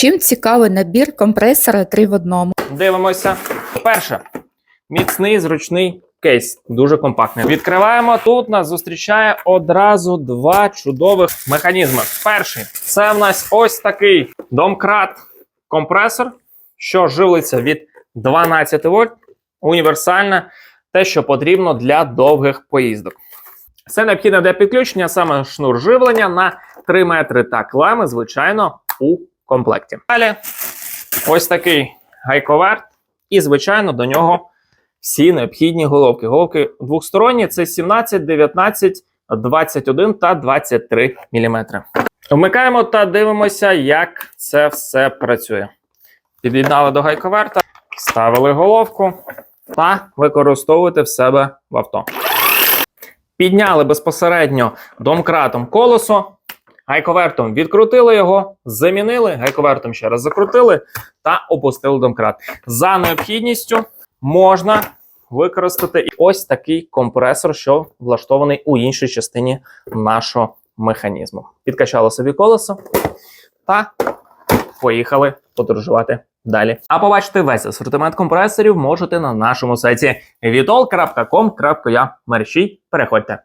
Чим цікавий набір компресора 3 в одному? Дивимося. Перше. Міцний зручний кейс. Дуже компактний. Відкриваємо. Тут нас зустрічає одразу два чудових механізми. Перший це в нас ось такий домкрат компресор, що живиться від 12 вольт. Універсальне, те, що потрібно для довгих поїздок. Це необхідно для підключення саме шнур живлення на 3 метри та клеми, звичайно, у комплекті. Далі ось такий гайковерт, і, звичайно, до нього всі необхідні головки. Головки двосторонні це 17, 19, 21 та 23 мм. Вмикаємо та дивимося, як це все працює. Під'єднали до гайковерта, ставили головку та використовуєте в себе в авто. Підняли безпосередньо домкратом колесо, гайковертом відкрутили його, замінили, гайковертом ще раз закрутили та опустили домкрат. За необхідністю можна використати і ось такий компресор, що влаштований у іншій частині нашого механізму. Підкачали собі колесо та поїхали подорожувати далі. А побачити весь асортимент компресорів можете на нашому сайті vitol.com.ua. Мерщій, переходьте.